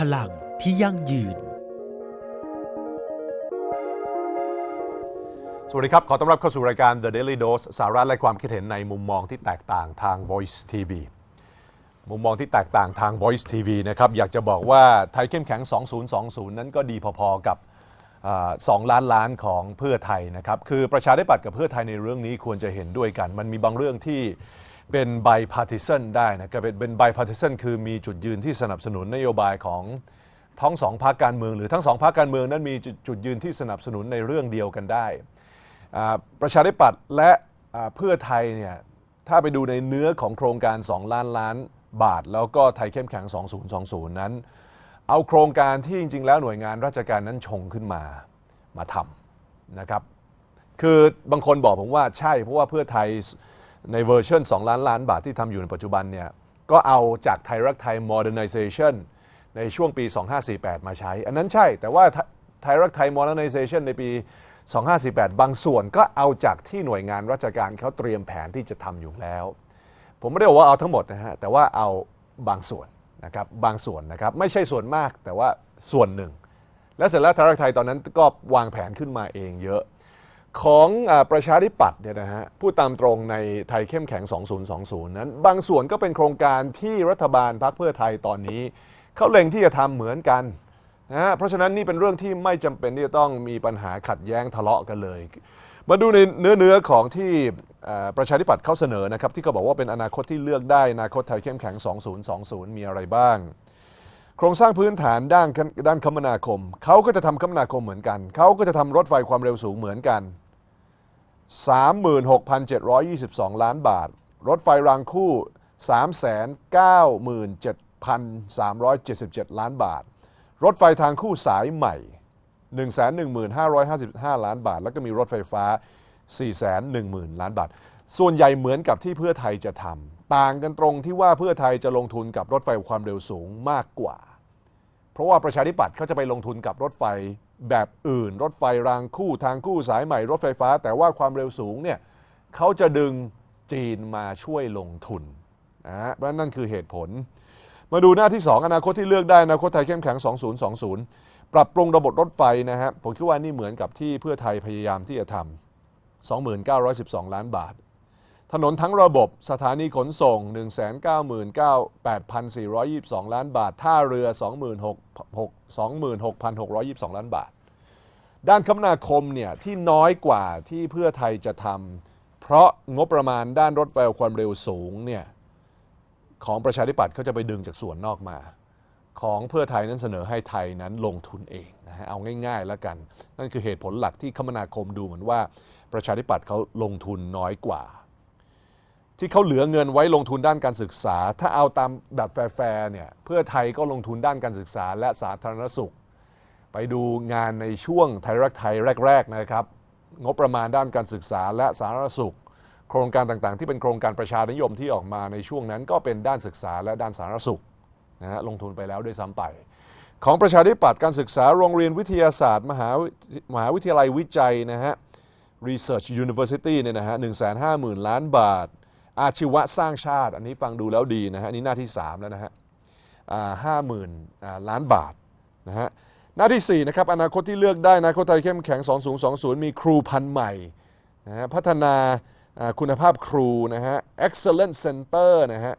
พลังที่ยั่งยืน สวัสดีครับ ขอต้อนรับเข้าสู่รายการ The Daily Dose สาระและความคิดเห็นในมุมมองที่แตกต่างทาง Voice TV มุมมองที่แตกต่างทาง Voice TV นะครับ อยากจะบอกว่าไทยเข้มแข็ง 2020 นั้นก็ดีพอๆกับอ่า2ล้านล้านของเพื่อไทยนะครับ คือประชาธิปัตย์กับเพื่อไทยในเรื่องนี้ควรจะเห็นด้วยกัน มันมีบางเรื่องที่ เป็น bipartisan ได้นะครับเป็นเป็น bipartisan คือมีจุดยืนที่สนับสนุนนโยบายของทั้งสองพรรคการเมือง หรือทั้งสองพรรคการเมืองนั้นมีจุดยืนที่สนับสนุนในเรื่องเดียวกันได้ ประชาธิปัตย์และเพื่อไทยเนี่ยถ้าไปดูในเนื้อของโครงการ 2 ล้านล้านบาท แล้วก็ไทยเข้มแข็ง 2020 นั้น เอาโครงการที่จริง ๆ แล้วหน่วยงานราชการนั้นชงขึ้นมามาทำนะครับ คือบางคนบอกผมว่าใช่เพราะว่าเพื่อไทย ในเวอร์ชัน2 ล้านล้านบาทที่ทำอยู่ในปัจจุบันเนี่ยก็เอาจากไทยรักไทย modernization ในช่วงปี 2548 มาใช้ อันนั้นใช่แต่ว่าไทยรักไทย modernization ในปี 2548 บางส่วนก็เอาจากที่หน่วยงานราชการเขาเตรียมแผนที่จะทำอยู่แล้ว ผมไม่ได้บอกว่าเอาทั้งหมดนะฮะแต่ว่าเอาบางส่วนนะครับบางส่วนนะครับไม่ใช่ส่วนมากแต่ว่าส่วนหนึ่ง และเสร็จแล้วไทยรักไทยตอนนั้นก็วางแผนขึ้นมาเองเยอะ ของอประชาธิปัตย์เนี่ยนะฮะพูดตามตรงในไทยเข้มแข็ง 2020 นั้น บางส่วนก็เป็นโครงการที่รัฐบาลพรรคเพื่อไทยตอนนี้เขาเล็งที่จะทำเหมือนกันนะฮะเพราะฉะนั้นนี่เป็นเรื่องที่ไม่จำเป็นที่จะต้องมีปัญหาขัดแย้งทะเลาะกันเลย มาดูในเนื้อเนื้อของที่ประชาธิปัตย์เขาเสนอนะครับที่เขาบอกว่าเป็นอนาคตที่เลือกได้อนาคตไทยเข้มแข็ง 2020 มีอะไรบ้างโครงสร้างพื้นฐานด้านด้านคมนาคม เขาก็จะทำคมนาคมเหมือนกัน เขาก็จะทำรถไฟความเร็วสูงเหมือนกัน 36,722 ล้านบาท รถไฟรางคู่ 397,377 ล้านบาท รถไฟทางคู่สายใหม่ 115,555 ล้านบาท แล้วก็มีรถไฟฟ้า 410,000 ล้านบาท ส่วนใหญ่เหมือนกับที่เพื่อไทยจะทำต่างกันตรงที่ว่าเพื่อไทยจะลงทุนกับรถไฟความเร็วสูงมากกว่า เพราะว่าประชาธิปัตย์เขาจะไปลงทุนกับรถไฟ แบบอื่น รถไฟรางคู่ทางคู่สายใหม่รถไฟฟ้า แต่ว่าความเร็วสูงเนี่ยเขาจะดึงจีนมาช่วยลงทุนนะฮะนั่นคือเหตุผล มาดูหน้าที่ 2 อนาคตที่เลือกได้อนาคตไทยเข้มแข็ง 2020 ปรับปรุงระบบรถไฟนะฮะผมคิดว่านี่เหมือนกับที่เพื่อไทยพยายามที่จะทำ2912 ล้านบาท ถนนทั้งระบบสถานีขนส่ง199,8,422 ล้านบาท ท่าเรือ 26,622 ล้านบาท ด้านคมนาคมเนี่ยที่น้อยกว่าที่เพื่อไทยจะทำเพราะงบประมาณด้านรถไฟความเร็วสูงเนี่ยของประชาธิปัตย์เขาจะไปดึงจากส่วนนอกมา ของเพื่อไทยนั้นเสนอให้ไทยนั้นลงทุนเองนะฮะเอาง่ายๆแล้วกัน นั่นคือเหตุผลหลักที่คมนาคมดูเหมือนว่าประชาธิปัตย์เขาลงทุนน้อยกว่า ที่เขาเหลือเงินไว้ลงทุนด้านการศึกษา ถ้าเอาตามแบบแฟร์เนี่ยเพื่อไทยก็ลงทุนด้านการศึกษาและสาธารณสุข ไปดูงานในช่วงไทยรักไทยแรก ๆนะครับ งบประมาณด้านการศึกษาและสาธารณสุข โครงการต่างๆ ที่เป็นโครงการประชานิยมที่ออกมาในช่วงนั้นก็เป็นด้านศึกษาและด้านสาธารณสุขนะฮะลงทุนไปแล้วด้วยซ้ำไป ของประชาธิปัตย์การศึกษาโรงเรียนวิทยาศาสตร์ มหามหาวิทยาลัยวิจัยนะฮะ Research University เนี่ยนะฮะ150,000 ล้านบาท อาชีวะสร้างชาติ อันนี้ฟังดูแล้วดีนะฮะอันนี้หน้าที่ 3 แล้วนะฮะห้าหมื่นล้านบาทนะฮะหน้าที่ 4 นะครับ อนาคตที่เลือกได้นาคตไทยเข้มแข็ง 2020 มีครูพันใหม่นะฮะพัฒนาคุณภาพครูนะฮะ Excellent Center นะฮะ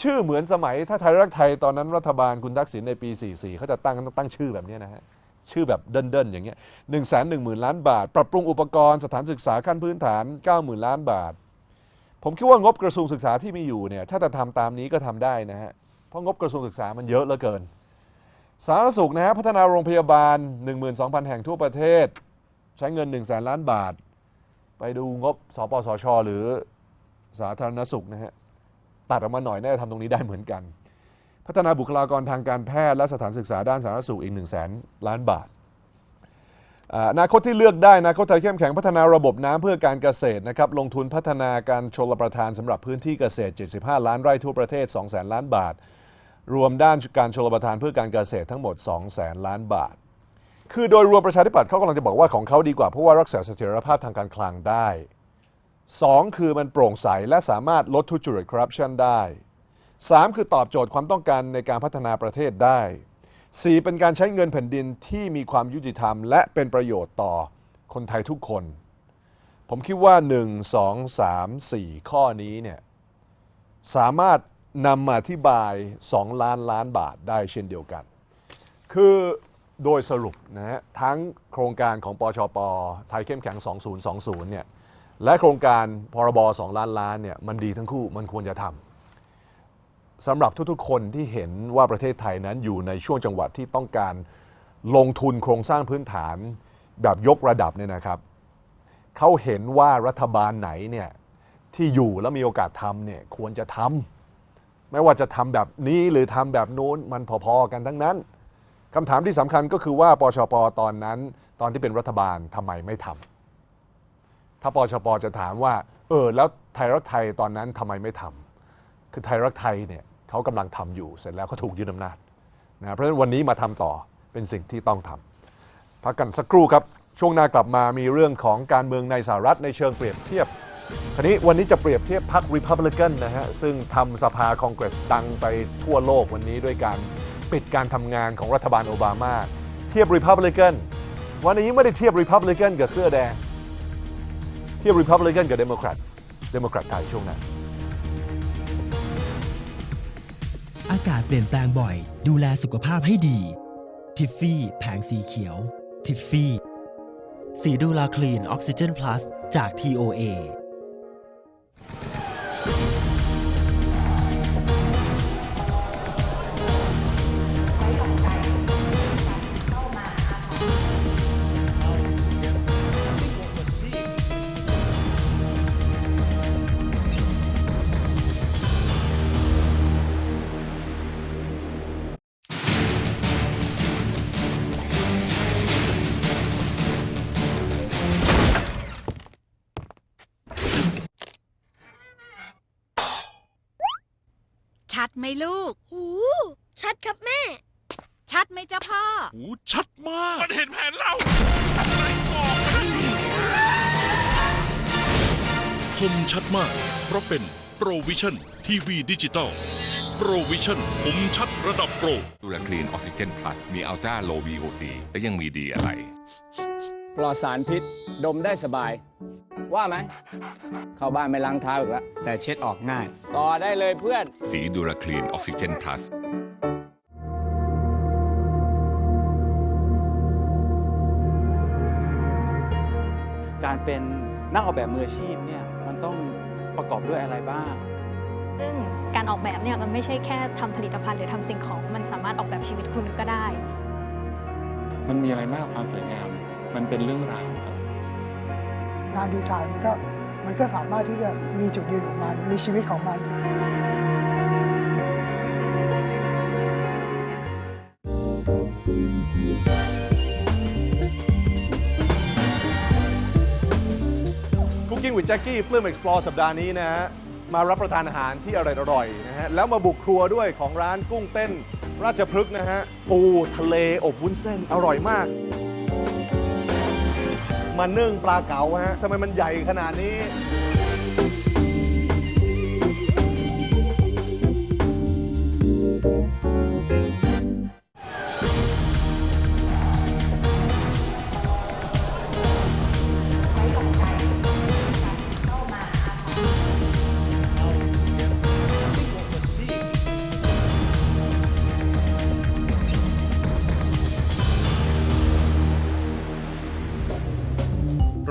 ชื่อเหมือนสมัยถ้าไทยรักไทยตอนนั้นรัฐบาลคุณทักษิณในปี 44 เขาจะตั้งตั้งชื่อแบบนี้นะฮะชื่อแบบเดินๆอย่างเงี้ย1 1 0 0 0 0 ล้านบาท ปรับปรุงอุปกรณ์สถานศึกษาขั้นพื้นฐาน 90,000 ล้านบาท ผมคิดว่างบกระทรวงศึกษาที่มีอยู่เนี่ยถ้าจะทำตามนี้ก็ทำได้นะฮะเพราะงบกระทรวงศึกษามันเยอะเหลือเกิน สาธารณสุขนะฮะพัฒนาโรงพยาบาล 12,000 แห่งทั่วประเทศ ใช้เงิน 1 0 0 0 0 0 ล้านบาท ไปดูงบสปสช หรือสาธารณสุขนะฮะตัดออกมาหน่อยน่าจะทำตรงนี้ได้เหมือนกัน พัฒนาบุคลากรทางการแพทย์และสถานศึกษาด้านสาธารณสุขอีก 1 0 0 0 0แล้านบาท อนาคตที่เลือกได้นาคตไทยเข้มแข็งพัฒนาระบบน้ำเพื่อการเกษตรนะครับลงทุนพัฒนาการชลประทานสำหรับพื้นที่เกษตร 75 ล้านไร่ทั่วประเทศ 2 0 0 0 0ล้านบาท รวมด้านการชลประทานเพื่อการเกษตรทั้งหมด 2 0 0 0 0ล้านบาท คือโดยรวมประชาธิปัตย์เขากำลังจะบอกว่าของเขาดีกว่าเพราะว่ารักษาเสถียรภาพทางการคลังได้ 2 คือมันโปร่งใสและสามารถลดทุจริตคอร์รัปชันได้ 3 คือตอบโจทย์ความต้องการในการพัฒนาประเทศได้ 4เป็นการใช้เงินแผ่นดินที่มีความยุติธรรม และเป็นประโยชน์ต่อคนไทยทุกคน ผมคิดว่า 1 2 3 4 ข้อนี้เนี่ยสามารถนำมาอธิบาย 2 ล้านล้านบาทได้เช่นเดียวกัน คือโดยสรุปนะฮะทั้งโครงการของปชป ไทยเข้มแข็ง 2020เนี่ยและโครงการพรบ 2 ล้านล้านเนี่ยมันดีทั้งคู่มันควรจะทำ สำหรับทุกๆ คนที่เห็นว่าประเทศไทยนั้นอยู่ในช่วงจังหวัดที่ต้องการลงทุนโครงสร้างพื้นฐานแบบยกระดับเนี่ยนะครับเขาเห็นว่ารัฐบาลไหนเนี่ยที่อยู่แล้วมีโอกาสทำเนี่ยควรจะทำไม่ว่าจะทำแบบนี้หรือทำแบบนู้นมันพอๆกันทั้งนั้นคำถามที่สำคัญก็คือว่าปชปตอนนั้น ตอนที่เป็นรัฐบาลทำไมไม่ทำถ้าปชปจะถามว่าเออแล้วไทยรักไทยตอนนั้นทำไมไม่ทำ คือไทยรักไทยเนี่ยเขากำลังทำอยู่เสร็จแล้วเขาถูกยึดอำนาจนะเพราะฉะนั้นวันนี้มาทำต่อเป็นสิ่งที่ต้องทำพักกันสักครู่ครับ ช่วงหน้ากลับมามีเรื่องของการเมืองในสหรัฐในเชิงเปรียบเทียบทีนี้วันนี้จะเปรียบเทียบพรรคริพับลิกันนะฮะซึ่งทำสภาคองเกรสดังไปทั่วโลกวันนี้ด้วยการปิดการทำงานของรัฐบาลโอบามา เทียบริพับลิกันวันนี้ไม่ได้เทียบริพับลิกันกับเสื้อแดง เทียบริพับลิกันกับเดโมแครตเดโมแครตไทยช่วงหน้น อากาศเปลี่ยนแปลงบ่อย ดูแลสุขภาพให้ดี ทิฟฟี่แผงสีเขียว ทิฟฟี่ สีดูลาคลีนออกซิเจนพลัสจาก TOA หูชัดครับแม่ ชัดไหมจ้าพ่อหูชัดมาก มันเห็นแผนเราคมชัดมาก เพราะเป็นโปรวิชั่นทีวีดิจิตอลโปรวิชั่นคมชัดระดับโปร ดูแลคลีนออกซิเจนพลัสมีอัลตราโล VOC และยังมีดีอะไร ปลอดสารพิษ ดมได้สบาย ว่าไหม เข้าบ้านไม่ล้างเท้าอีกแล้วแต่เช็ดออกง่าย ต่อได้เลยเพื่อน สีดูแลคลีนออกซิเจนพลัส การเป็นนักออกแบบมืออาชีพเนี่ยมันต้องประกอบด้วยอะไรบ้าง ซึ่งการออกแบบเนี่ยมันไม่ใช่แค่ทำผลิตภัณฑ์หรือทำสิ่งของ มันสามารถออกแบบชีวิตคุณก็ได้ มันมีอะไรมากกว่าความสวยงาม มันเป็นเรื่องราวครับงานดีไซน์มันก็มันก็สามารถที่จะมีจุดยืนของมันมีชีวิตของมันคุกกิ้งวิดแจ็คกี้ปลื้ม explore สัปดาห์นี้นะฮะ มารับประทานอาหารที่อร่อยๆนะฮะ แล้วมาบุกครัวด้วยของร้านกุ้งเต้น ราชพฤกษ์นะฮะ ปูทะเลอบวุ้นเส้นอร่อยมาก มานึ่งปลาเก๋าฮะทำไมมันใหญ่ขนาดนี้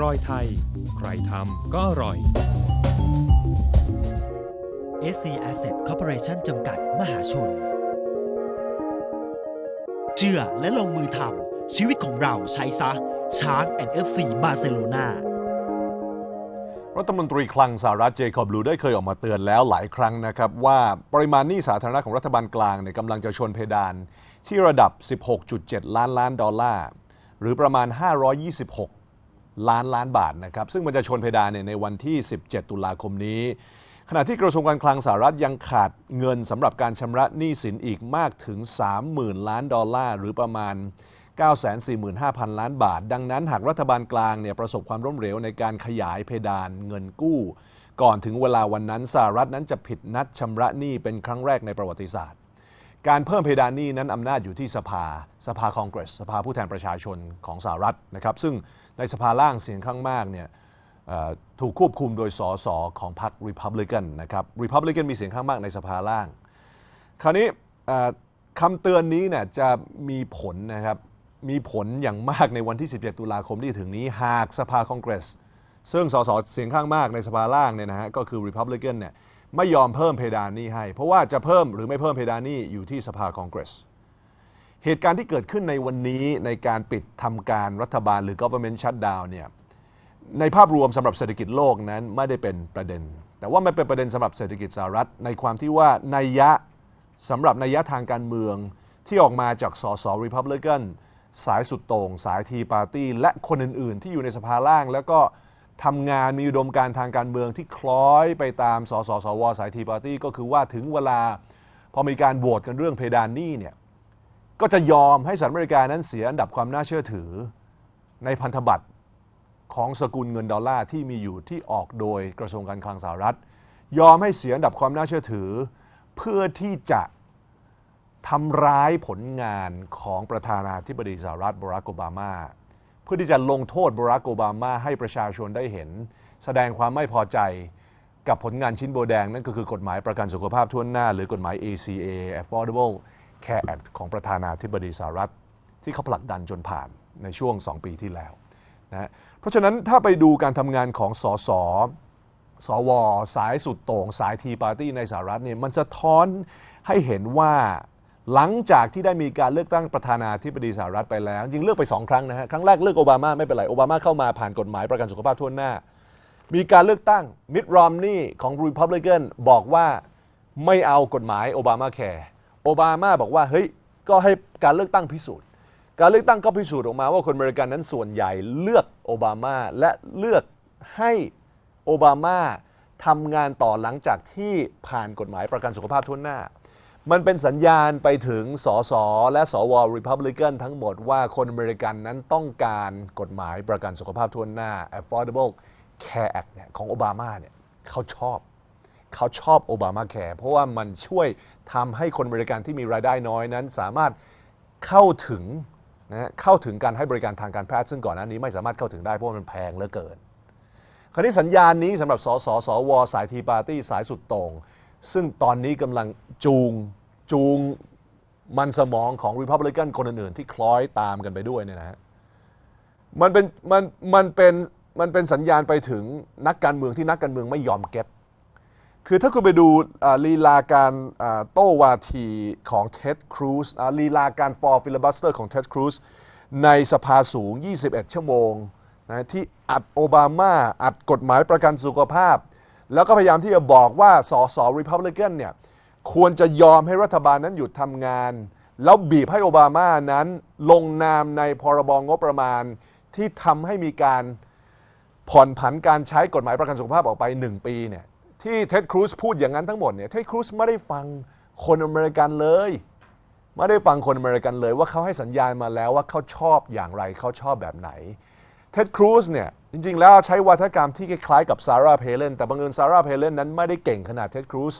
รอยไทย ใครทำก็อร่อย SC Asset Corporation จำกัดมหาชน เชื่อและลงมือทำชีวิตของเราใช้ซะ ช้าง NFC บาร์เซโลนารัฐมนตรีคลังสหรัฐเจคอบลูได้เคยออกมาเตือนแล้วหลายครั้งนะครับ ว่าปริมาณหนี้สาธารณะของรัฐบาลกลางเนี่ยกำลังจะชนเพดาน ที่ระดับ 16.7 ล้านล้านดอลลาร์ หรือประมาณ 526 ล้านล้านบาทนะครับซึ่งมันจะชนเพดานเนี่ยในวันที่ 17 ตุลาคมนี้ ขณะที่กระทรวงการคลังสหรัฐยังขาดเงินสำหรับการชำระหนี้สินอีกมากถึง 30,000 ล้านดอลลาร์ หรือประมาณ 945,000 ล้านบาท ดังนั้นหากรัฐบาลกลางเนี่ยประสบความล้มเหลวในการขยายเพดานเงินกู้ ก่อนถึงเวลาวันนั้นสหรัฐนั้นจะผิดนัดชำระหนี้เป็นครั้งแรกในประวัติศาสตร์การเพิ่มเพดานหนี้นั้นอำนาจอยู่ที่สภา สภาคองเกรส สภาผู้แทนประชาชนของสหรัฐนะครับ ซึ่ง ในสภาล่างเสียงข้างมากเนี่ยถูกควบคุมโดยสสของพรรคริพับลิกันนะครับริพับลิกันมีเสียงข้างมากในสภาล่าง คราวนี้คำเตือนนี้เนี่ยจะมีผลนะครับมีผลอย่างมากในวันที่ 17 ตุลาคมที่ถึงนี้หากสภาคองเกรส ซึ่งสสเสียงข้างมากในสภาล่างเนี่ยนะฮะก็คือ Republican เนี่ยไม่ยอมเพิ่มเพดานนี้ให้ เพราะว่าจะเพิ่มหรือไม่เพิ่มเพดานนี้อยู่ที่สภาคองเกรส เหตุการณ์ที่เกิดขึ้นในวันนี้ในการปิดทำการรัฐบาลหรือ government shutdown เนี่ยในภาพรวมสำหรับเศรษฐกิจโลกนั้นไม่ได้เป็นประเด็น แต่ว่ามันเป็นประเด็นสำหรับเศรษฐกิจสหรัฐ ในความที่ว่านัยยะสำหรับนัยยะทางการเมืองที่ออกมาจากสส Republican สายสุดโต่งสายทีปาร์ตี้และคนอื่น ๆ ที่อยู่ในสภาล่าง แล้วก็ทำงานมีอุดมการทางการเมืองที่คล้อยไปตามสสสวสายทีปาร์ตี้ก็คือว่าถึงเวลาพอมีการโหวตกันเรื่องเพดานหนี้เนี่ย ก็จะยอมให้สหรัฐอเมริกานั้นเสียอันดับความน่าเชื่อถือ ในพันธบัตรของสกุลเงินดอลลาร์ที่มีอยู่ที่ออกโดยกระทรวงการคลังสหรัฐ ยอมให้เสียอันดับความน่าเชื่อถือ เพื่อที่จะทำร้ายผลงานของประธานาธิบดีสหรัฐบารักโอบามาเพื่อที่จะลงโทษบารักโอบามาให้ประชาชนได้เห็น แสดงความไม่พอใจกับผลงานชิ้นโบแดง นั่นก็คือกฎหมายประกันสุขภาพทั่วหน้า หรือกฎหมาย ACA Affordable Care Act ของประธานาธิบดีสหรัฐ ที่เขาผลักดันจนผ่านในช่วง 2 ปีที่แล้วนะเพราะฉะนั้นถ้าไปดูการทำงานของสสสว สายสุดโต่งสายทีปาร์ตี้ในสหรัฐเนี่ยมันสะท้อนให้เห็นว่าหลังจากที่ได้มีการเลือกตั้งประธานาธิบดีสหรัฐไปแล้ว จริงเลือกไป 2 ครั้งนะฮะ ครั้งแรกเลือกโอบามาไม่เป็นไร โอบามาเข้ามาผ่านกฎหมายประกันสุขภาพทั่วหน้า มีการเลือกตั้งมิดรอมนี่ของ Republican บอกว่าไม่เอากฎหมายโอบามาแคร์ โอบามาบอกว่าเฮ้ยก็ให้การเลือกตั้งพิสูจน์ การเลือกตั้งก็พิสูจน์ออกมาว่าคนอเมริกันนั้นส่วนใหญ่เลือกโอบามาและเลือกให้โอบามาทำงานต่อหลังจากที่ผ่านกฎหมายประกันสุขภาพทั่วหน้า มันเป็นสัญญาณไปถึงสสและสว Republican ทั้งหมดว่าคนอเมริกันนั้นต้องการกฎหมายประกันสุขภาพทั่วหน้า Affordable Care Act เนี่ยของโอบามาเนี่ยเขาชอบ เขาชอบโอบามาแคร์เพราะว่ามันช่วยทำให้คนอเมริกันที่มีรายได้น้อยนั้น สามารถเข้าถึงนะเข้าถึงการให้บริการทางการแพทย์ซึ่งก่อนหน้านี้ไม่สามารถเข้าถึงได้เพราะว่ามันแพงเหลือเกิน คราวนี้สัญญาณนี้สำหรับสสสวสายทีปาร์ตี้สายสุดโต่งซึ่งตอนนี้กำลังจูงจูงมันสมองของ Republican คนอื่นๆที่คล้อยตามกันไปด้วยเนี่ยนะฮะมันเป็นมันมันเป็นมันเป็นสัญญาณไปถึงนักการเมืองที่นักการเมืองไม่ยอมเก็ต คือถ้าคุณไปดูลีลาการโต้วาทีของเท็ดครูซลีลาการฟอร์ฟิลบัสเตอร์ของเท็ดครูซในสภาสูง 21 ชั่วโมงนะที่อัดโอบามาอัดกฎหมายประกันสุขภาพ แล้วก็พยายามที่จะบอกว่าสส Republican เนี่ยควรจะยอมให้รัฐบาลนั้นหยุดทำงาน แล้วบีบให้โอบามานั้นลงนามในพรบงบประมาณที่ทำให้มีการผ่อนผันการใช้กฎหมายประกันสุขภาพออกไป 1 ปีเนี่ย ที่เท็ดครูซพูดอย่างนั้นทั้งหมดเนี่ยเท็ดครูซไม่ได้ฟังคนอเมริกันเลย ไม่ได้ฟังคนอเมริกันเลยว่าเขาให้สัญญาณมาแล้วว่าเขาชอบอย่างไรเขาชอบแบบไหนเท็ดครูซเนี่ยจริงๆ แล้วใช้วัฒกรรมที่คล้ายๆกับซาร่าเพเลนแต่บังเอิญซาร่าเพเลนนั้นไม่ได้เก่งขนาดเท็ดครูซ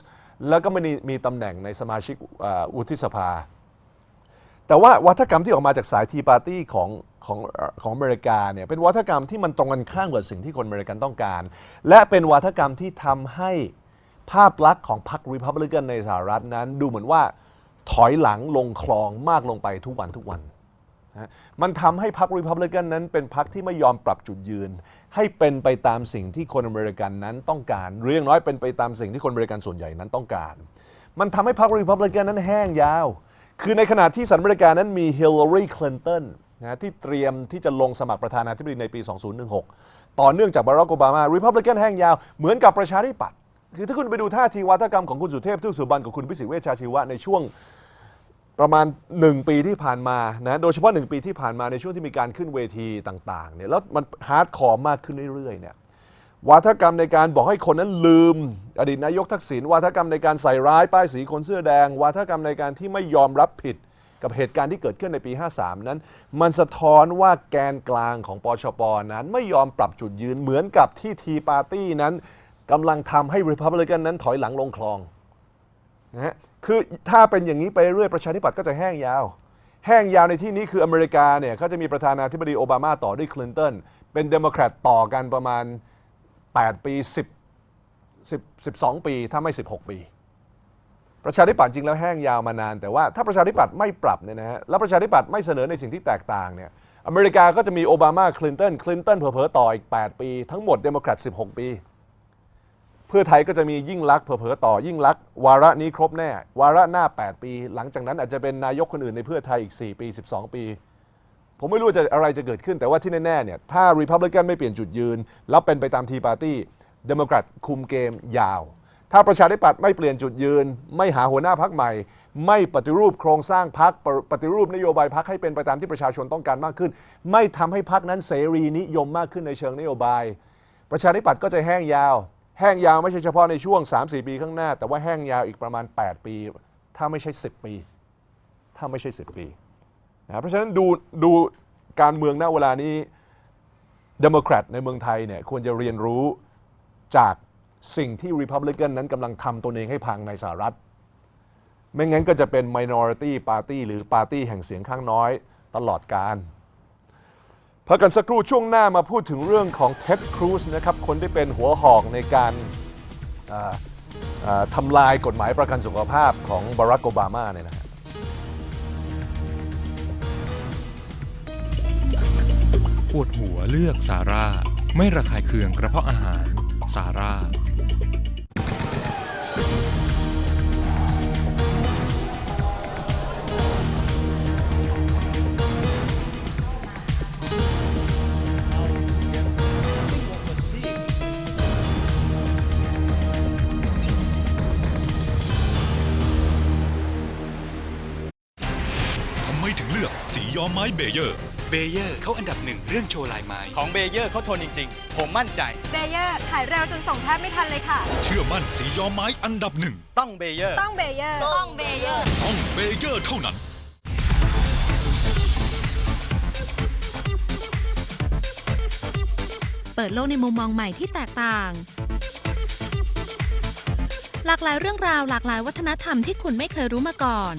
แล้วก็ไม่มีตำแหน่งในสมาชิกอ่าวุฒิสภา แต่ว่าวัฒกรรมที่ออกมาจากสายทีปาร์ตี้ของของของอเมริกาเนี่ยเป็นวัฒกรรมที่มันตรงกันข้ามกับสิ่งที่คนอเมริกันต้องการ และเป็นวัฒกรรมที่ทำให้ภาพลักษณ์ของพรรคริพับลิกันในสหรัฐนั้น ดูเหมือนว่าถอยหลังลงคลองมากลงไปทุกวันทุกวันนะมันทำให้พรรคริพับลิกันนั้นเป็นพรรคที่ไม่ยอมปรับจุดยืน ให้เป็นไปตามสิ่งที่คนอเมริกันนั้นต้องการ หรืออย่างน้อยเป็นไปตามสิ่งที่คนอเมริกันส่วนใหญ่นั้นต้องการ มันทำให้พรรครีพับลิกันนั้นแห้งยาว คือในขณะที่สหรัฐอเมริกานั้นมีฮิลลารีคลินตันนะที่เตรียมที่จะลงสมัครประธานาธิบดีในปี 2016 ต่อเนื่องจากบารักโอบามารีพับลิกันแห้งยาว เหมือนกับประชาธิปัตย์คือถ้าคุณไปดูท่าทีวัฒกรรมของคุณสุเทพทุกสุบันกับคุณพิสิทธิ์เวชชาชีวะในช่วงประมาณ 1 ปีที่ผ่านมานะโดยเฉพาะ 1 ปีที่ผ่านมาในช่วงที่มีการขึ้นเวทีต่างๆเนี่ยแล้วมันฮาร์ดคอร์มากขึ้นเรื่อยๆเนี่ย วาทกรรมในการบอกให้คนนั้นลืม อดีตนายกทักษิณวาทกรรมในการใส่ร้ายป้ายสีคนเสื้อแดง วาทกรรมในการที่ไม่ยอมรับผิดกับเหตุการณ์ที่เกิดขึ้นในปี 53 นั้น มันสะท้อนว่าแกนกลางของปชปนั้นไม่ยอมปรับจุดยืนเหมือนกับที่ทีปาร์ตี้นั้นกำลังทำให้ Republican นั้นถอยหลังลงคลองนะฮะคือถ้าเป็นอย่างนี้ไปเรื่อยประชาธิปัตย์ก็จะแห้งยาว แห้งยาวในที่นี้คืออเมริกาเนี่ยเขาจะมีประธานาธิบดีโอบามาต่อด้วยคลินตันเป็นเดโมแครตต่อกันประมาณ 8 ปี 10 10 12 ปี ถ้าไม่ 16 ปี ประชาธิปัตย์จริงแล้วแห้งยาวมานาน แต่ว่าถ้าประชาธิปัตย์ไม่ปรับเนี่ยนะฮะแล้วประชาธิปัตย์ไม่เสนอในสิ่งที่แตกต่างเนี่ยอเมริกาก็จะมีโอบามาคลินตันคลินตันเผลอๆต่ออีก 8 ปี ทั้งหมดเดโมแครต16 ปี เพื่อไทยก็จะมียิ่งลักษณ์เผลอๆต่อยิ่งลักษณ์วาระนี้ครบแน่ วาระหน้า 8 ปี หลังจากนั้นอาจจะเป็นนายกคนอื่นในเพื่อไทยอีก 4 ปี 12 ปี ผมไม่รู้จะอะไรจะเกิดขึ้นแต่ว่าที่แน่ๆเนี่ยถ้า Republican ไม่เปลี่ยนจุดยืน แล้วเป็นไปตามทีปาร์ตี้เดโมแครตคุมเกมยาว ถ้าประชาธิปัตย์ไม่เปลี่ยนจุดยืน ไม่หาหัวหน้าพักใหม่ ไม่ปฏิรูปโครงสร้างพักปฏิรูปนโยบายพักให้เป็นไปตามที่ประชาชนต้องการมากขึ้น ไม่ทำให้พักนั้นเสรีนิยมมากขึ้นในเชิงนโยบาย ประชาธิปัตย์ก็จะแห้งยาว แห้งยาวไม่ใช่เฉพาะในช่วง 3-4 ปีข้างหน้า แต่ว่าแห้งยาวอีกประมาณ 8 ปี ถ้าไม่ใช่ 10 ปี ถ้าไม่ใช่ 10 ปี นะเพราะฉะนั้นดูดูการเมืองณเวลานี้เดโมแครตในเมืองไทยเนี่ยควรจะเรียนรู้จากสิ่งที่ Republican นั้นกำลังทำตัวเองให้พังในสหรัฐ ไม่งั้นก็จะเป็น minority party หรือ party แห่งเสียงข้างน้อยตลอดการพักกันสักครู่ช่วงหน้ามาพูดถึงเรื่องของเท็ดครูซนะครับคนที่เป็นหัวหอกในการทำลายกฎหมายประกันสุขภาพของบารักโอบามาเนี่ยนะ ปวดหัวเลือกซาร่า ไม่ระคายเคืองกระเพาะอาหารซาร่า ทำไมถึงเลือกสีย้อมไม้เบเยอร์ เบเยอร์เขาอันดับหนึ่งเรื่องโชว์ลายไม้ของเบเยอร์เขาทนจริง ๆ ผมมั่นใจ เบเยอร์ขายเร็วจนส่งแทบไม่ทันเลยค่ะ เชื่อมั่นสีย้อมไม้อันดับหนึ่งต้องเบเยอร์ ต้องเบเยอร์ ต้องเบเยอร์ ต้องเบเยอร์เท่านั้น เปิดโลกในมุมมองใหม่ที่แตกต่าง หลากหลายเรื่องราวหลากหลายวัฒนธรรมที่คุณไม่เคยรู้มาก่อน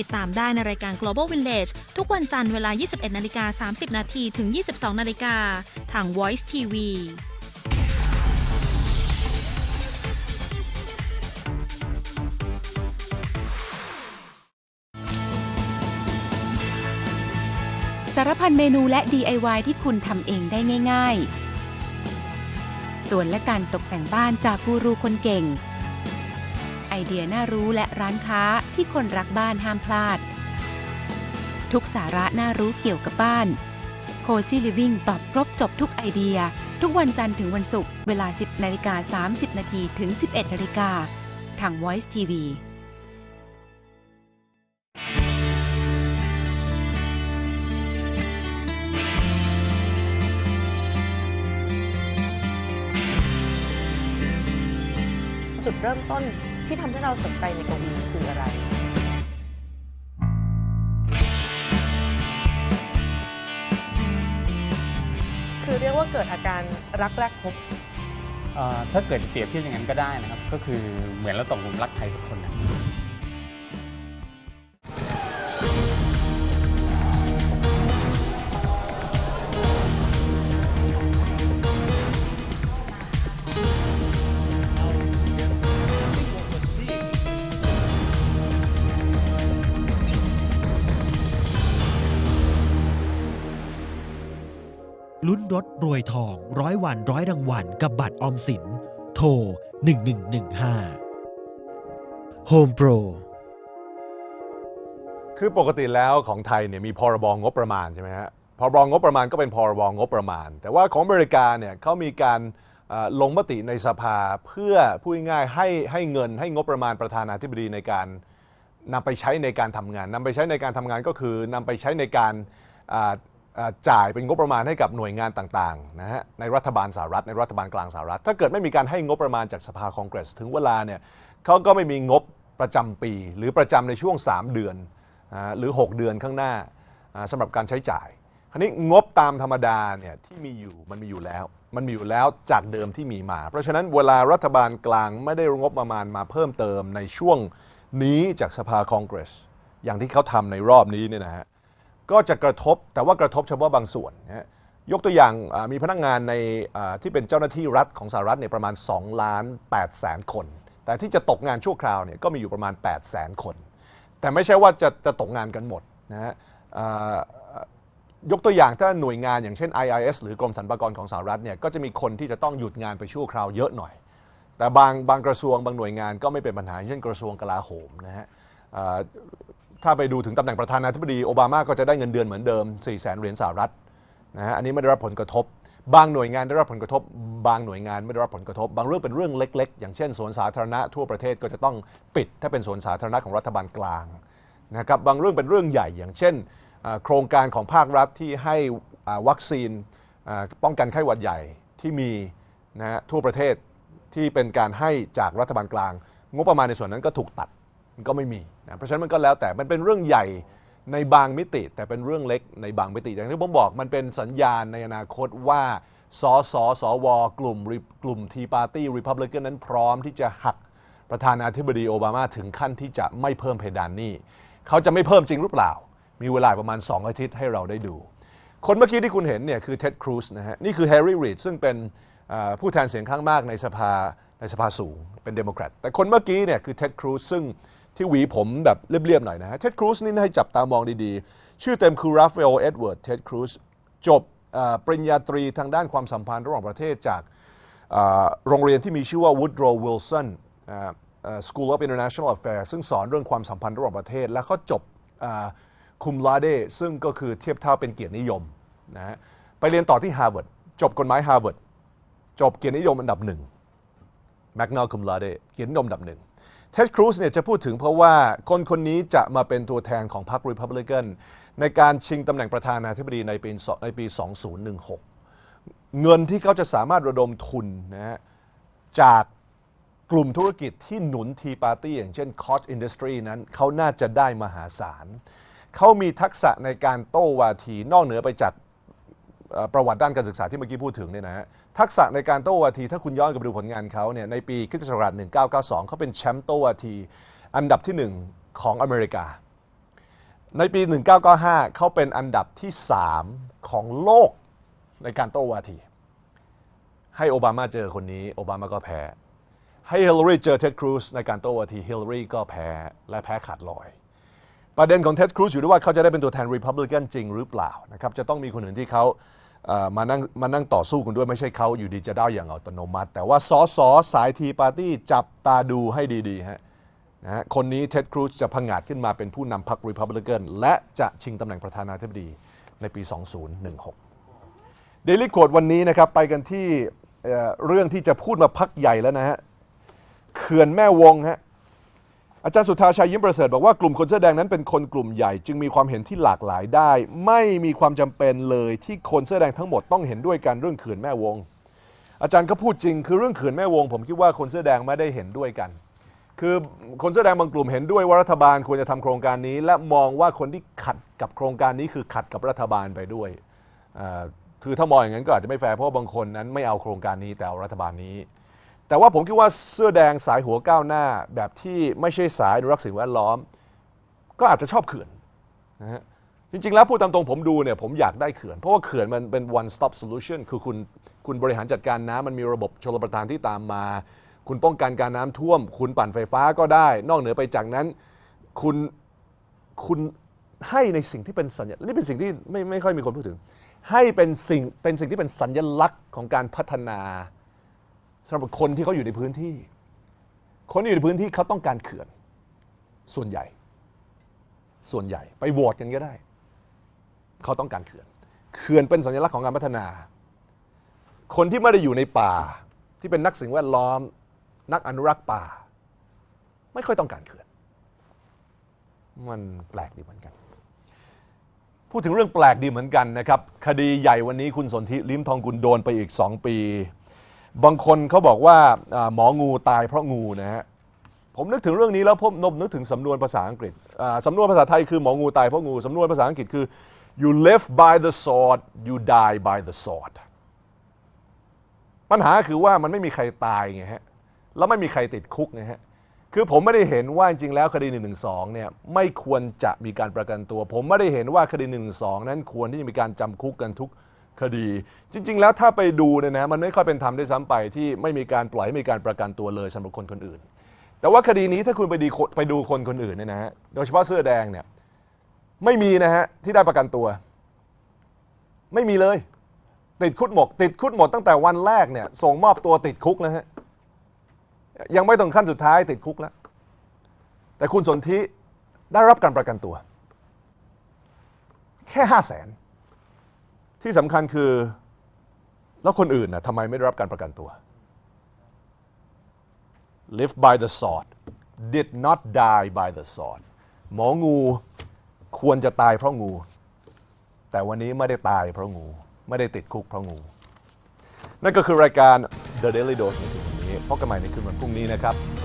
ติดตามได้ในรายการ Global Village ทุกวันจันทร์เวลา 21นาฬิกา30นาทีถึง 22นาฬิกาทาง Voice TV สารพันเมนูและ DIY ที่คุณทำเองได้ง่าย ๆ ส่วนและการตกแต่งบ้านจากกูรูคนเก่ง เดียน่ารู้และร้านค้าที่คนรักบ้านห้ามพลาด ทุกสาระน่ารู้เกี่ยวกับบ้าน Cozy Living ตอบครบจบทุกไอเดีย ทุกวันจันทร์ถึงวันศุกร์เวลา 10นาฬิกา30นาทีถึง 11นาฬิกาทาง Voice TV จุดเริ่มต้น ที่ทำให้เราสนใจในกวีคืออะไรคือเรียกว่าเกิดอาการรักแรกพบเอ่อถ้าเกิดเปรียบเทียบอย่างนั้นก็ได้นะครับ ก็คือเหมือนเราตกหลุมรักใครสักคน ลุ้นรถรวยทองร้อยวันร้อยรางวัลกับบัตรออมสิน โทร 1115 Home Pro คือปกติแล้วของไทยเนี่ยมีพรบงบประมาณใช่ไหมฮะพรบงบประมาณก็เป็นพรบงบประมาณ แต่ว่าของอเมริกาเนี่ยเขามีการลงมติในสภาเพื่อพูดง่ายให้ให้เงินให้งบประมาณประธานาธิบดีในการนำไปใช้ในการทำงานนำไปใช้ในการทำงานก็คือนำไปใช้ในการ จ่ายเป็นงบประมาณให้กับหน่วยงานต่างๆนะฮะในรัฐบาลสหรัฐในรัฐบาลกลางสหรัฐ ถ้าเกิดไม่มีการให้งบประมาณจากสภาคองเกรส ถึงเวลาเนี่ยเขาก็ไม่มีงบประจำปี หรือประจำในช่วง 3 เดือนหรือ 6 เดือนข้างหน้าอ่าสำหรับการใช้จ่าย คราวนี้งบตามธรรมดาเนี่ยที่มีอยู่มันมีอยู่แล้ว มันมีอยู่แล้วจากเดิมที่มีมา เพราะฉะนั้นเวลารัฐบาลกลางไม่ได้งบประมาณมาเพิ่มเติมในช่วงนี้จากสภาคองเกรส อย่างที่เขาทำในรอบนี้เนี่ยนะฮะ ก็จะกระทบแต่ว่ากระทบเฉพาะบางส่วนนะฮะยกตัวอย่างมีพนักงานในที่เป็นเจ้าหน้าที่รัฐของสหรัฐเนี่ยประมาณ2ล้าน8แสนคน แต่ที่จะตกงานชั่วคราวเนี่ยก็มีอยู่ประมาณ8แสนคน แต่ไม่ใช่ว่าจะจะตกงานกันหมดนะฮะยกตัวอย่างถ้าหน่วยงานอย่างเช่น IIS หรือกรมสรรพากรของสหรัฐเนี่ยก็จะมีคนที่จะต้องหยุดงานไปชั่วคราวเยอะหน่อย แต่บางบางกระทรวงบางหน่วยงานก็ไม่เป็นปัญหาเช่นกระทรวงกลาโหมนะฮะ ถ้าไปดูถึงตำแหน่งประธานาธิบดีโอบามาก็จะได้เงินเดือนเหมือนเดิม 4 0 0 0 0 0เหรียญสหรัฐนะฮะอันนี้ไม่ได้รับผลกระทบ บางหน่วยงานได้รับผลกระทบ บางหน่วยงานไม่ได้รับผลกระทบ บางเรื่องเป็นเรื่องเล็ก ๆ อย่างเช่นสวนสาธารณะทั่วประเทศก็จะต้องปิด ถ้าเป็นสวนสาธารณะของรัฐบาลกลางนะครับบางเรื่องเป็นเรื่องใหญ่ อย่างเช่น โครงการของภาครัฐที่ให้วัคซีนป้องกันไข้หวัดใหญ่ที่มีนะฮะทั่วประเทศที่เป็นการให้จากรัฐบาลกลาง งบประมาณในส่วนนั้นก็ถูกตัด มันก็ไม่มีนะเพราะฉะนั้นมันก็แล้วแต่มันเป็นเรื่องใหญ่ในบางมิติ แต่เป็นเรื่องเล็กในบางมิติ อย่างที่ผมบอกมันเป็นสัญญาณในอนาคตว่าสสสวกลุ่มกลุ่มทีปาร์ตี้ริพับลิกันนั้นพร้อมที่จะหักประธานาธิบดีโอบามาถึงขั้นที่จะไม่เพิ่มเพดานหนี้เขาจะไม่เพิ่มจริงหรือเปล่า มีเวลาประมาณ 2 อาทิตย์ให้เราได้ดู คนเมื่อกี้ที่คุณเห็นเนี่ยคือเท็ดครูซนะฮะนี่คือแฮร์รี่รีดซึ่งเป็นผู้แทนเสียงข้างมากในสภาในสภาสูงเป็นเดโมแครตแต่คนเมื่อกี้เนี่ยคือเท็ดครูซซึ่ง ที่หวีผมแบบเรียบๆหน่อยนะฮะเท็ดครูซนี่ให้จับตามองดีๆ ชื่อเต็มคือราฟาเอลเอ็ดเวิร์ดเท็ดครูซจบปริญญาตรีทางด้านความสัมพันธ์ระหว่างประเทศจากโรงเรียนที่มีชื่อว่า Woodrow Wilson เอ่ออ่อ School of International Affairs ซึ่งสอนเรื่องความสัมพันธ์ระหว่างประเทศ และเขาจบคุมลาเดซึ่งก็คือเทียบเท่าเป็นเกียรตินิยมนะฮะไปเรียนต่อที่ฮาร์วาร์ดจบกฎหมายฮาร์วาร์ดจบเกียรตินิยมอันดับหนึ่งแมกนาคุมลาเดเกียรตินิยมอันดับหนึ่ง เท็ดครูซเนี่ยจะพูดถึงเพราะว่าคนคนนี้จะมาเป็นตัวแทนของพรรครีพับลิกันในการชิงตำแหน่งประธานาธิบดีในปีในปี 2016 เงินที่เขาจะสามารถระดมทุนนะฮะจากกลุ่มธุรกิจที่หนุนทีปาร์ตี้อย่างเช่นคอร์ t อินดัสทรีนั้นเขาน่าจะได้มหาศาล เขามีทักษะในการโต้วาทีนอกเหนือไปจาก ประวัติด้านการศึกษาที่เมื่อกี้พูดถึงเนี่ยนะฮะทักษะในการโต้วาที ถ้าคุณย้อนกลับไปดูผลงานเขาเนี่ยในปีคริสตศักราช1992 เขาเป็นแชมป์โต้วาที อันดับที่หนึ่งของอเมริกา ในปี 1995 เขาเป็นอันดับที่ 3 ของโลกในการโต้วาที ให้โอบามาเจอคนนี้โอบามาก็แพ้ ให้ฮิลลารีเจอเท็ดครูซในการโต้วาทีฮิลลารีก็แพ้และแพ้ขาดลอยประเด็นของเท็ดครูซอยู่ที่ว่าเขาจะได้เป็นตัวแทนรีพับลิกันจริงหรือเปล่านะครับจะต้องมีคนอื่นที่เขา มานั่งมานั่งต่อสู้กันด้วยไม่ใช่เขาอยู่ดีจะได้อย่างอัตโนมัติ แต่ว่าสอสอสายทีปาร์ตี้จับตาดูให้ดีๆฮะนะฮะคนนี้เท็ดครูซจะพังาดขึ้นมาเป็นผู้นำพรรครีพับลิกันและจะชิงตำแหน่งประธานาธิบดีในปี 2016 เดลิโคดวันนี้นะครับไปกันที่เเรื่องที่จะพูดมาพักใหญ่แล้วนะฮะเขื่อนแม่วงฮะ อาจารย์สุทธาชัยยิ้มประเสริฐบอกว่ากลุ่มคนเสื้อแดงนั้นเป็นคนกลุ่มใหญ่ จึงมีความเห็นที่หลากหลายได้ ไม่มีความจำเป็นเลยที่คนเสื้อแดงทั้งหมดต้องเห็นด้วยกันเรื่องเขื่อนแม่วง อาจารย์ก็พูดจริงคือเรื่องเขื่อนแม่วง ผมคิดว่าคนเสื้อแดงไม่ได้เห็นด้วยกัน คือคนเสื้อแดงบางกลุ่มเห็นด้วยว่ารัฐบาลควรจะทำโครงการนี้ และมองว่าคนที่ขัดกับโครงการนี้คือขัดกับรัฐบาลไปด้วยเอ่อคือถ้ามองอย่างนั้นก็อาจจะไม่แฟร์เพราะว่าบางคนนั้นไม่เอาโครงการนี้แต่เอารัฐบาลนี้ แต่ว่าผมคิดว่าเสื้อแดงสายหัวก้าวหน้า แบบที่ไม่ใช่สายอนุรักษ์สิ่งแวดล้อม ก็อาจจะชอบเขื่อนนะฮะจริง ๆ แล้วพูดตามตรงผมดูเนี่ยผมอยากได้เขื่อน เพราะว่าเขื่อนมันเป็น one stop solution คือคุณคุณบริหารจัดการน้ำมันมีระบบชลประทานที่ตามมา คุณป้องกันการน้ำท่วม คุณปั่นไฟฟ้าก็ได้ นอกเหนือไปจากนั้น คุณคุณให้ในสิ่งที่เป็นสัญลักษณ์นี่เป็นสิ่งที่ไม่ไม่ค่อยมีคนพูดถึง ให้เป็นสิ่งเป็นสิ่งที่เป็นสัญลักษณ์ของการพัฒนา สำหรับคนที่เขาอยู่ในพื้นที่ คนที่อยู่ในพื้นที่เขาต้องการเขื่อน ส่วนใหญ่ ส่วนใหญ่ไปโหวตกันก็ได้ เขาต้องการเขื่อน เขื่อนเป็นสัญลักษณ์ของการพัฒนา คนที่ไม่ได้อยู่ในป่า ที่เป็นนักสิ่งแวดล้อม นักอนุรักษ์ป่า ไม่ค่อยต้องการเขื่อน มันแปลกดีเหมือนกัน พูดถึงเรื่องแปลกดีเหมือนกันนะครับ คดีใหญ่วันนี้คุณสนธิลิ้มทองกุลโดนไปอีก 2 ปี บางคนเขาบอกว่าอ่าหมองูตายเพราะงูนะฮะผมนึกถึงเรื่องนี้แล้วผมนบนึกถึงสำนวนภาษาอังกฤษอ่าสำนวนภาษาไทยคือหมองูตายเพราะงูสำนวนภาษาอังกฤษคือ you live by the sword you die by the sword ปัญหาคือว่ามันไม่มีใครตายไงฮะแล้วไม่มีใครติดคุกไงฮะคือผมไม่ได้เห็นว่าจริงๆแล้วคดี1นึเนี่ยไม่ควรจะมีการประกันตัว ผมไม่ได้เห็นว่าคดี1นึนั้นควรที่จะมีการจำคุกกันทุก คดี จริง ๆ แล้วถ้าไปดูเนี่ยนะมันไม่ค่อยเป็นธรรมด้วยซ้ำไปที่ไม่มีการปล่อยให้มีการประกันตัวเลยสำหรับคนคนอื่น แต่ว่าคดีนี้ถ้าคุณไปดีไปดูคนคนอื่นเนี่ยนะฮะโดยเฉพาะเสื้อแดงเนี่ยไม่มีนะฮะที่ได้ประกันตัว ไม่มีเลย ติดคุกหมดติดคุกหมดตั้งแต่วันแรกเนี่ยส่งมอบตัวติดคุกนะฮะยังไม่ต้องขั้นสุดท้ายติดคุกแล้ว แต่คุณสนธิได้รับการประกันตัว แค่ห้าแสน ที่สำคัญคือ แล้วคนอื่นนะทำไมไม่ได้รับการประกันตัว live by the sword did not die by the sword หมองูควรจะตายเพราะงู แต่วันนี้ไม่ได้ตายเพราะงู ไม่ได้ติดคุกเพราะงู นั่นก็คือรายการ The Daily Dose ในคืนวันนี้พบกันใหม่ในคืนวันพรุ่งนี้นะครับ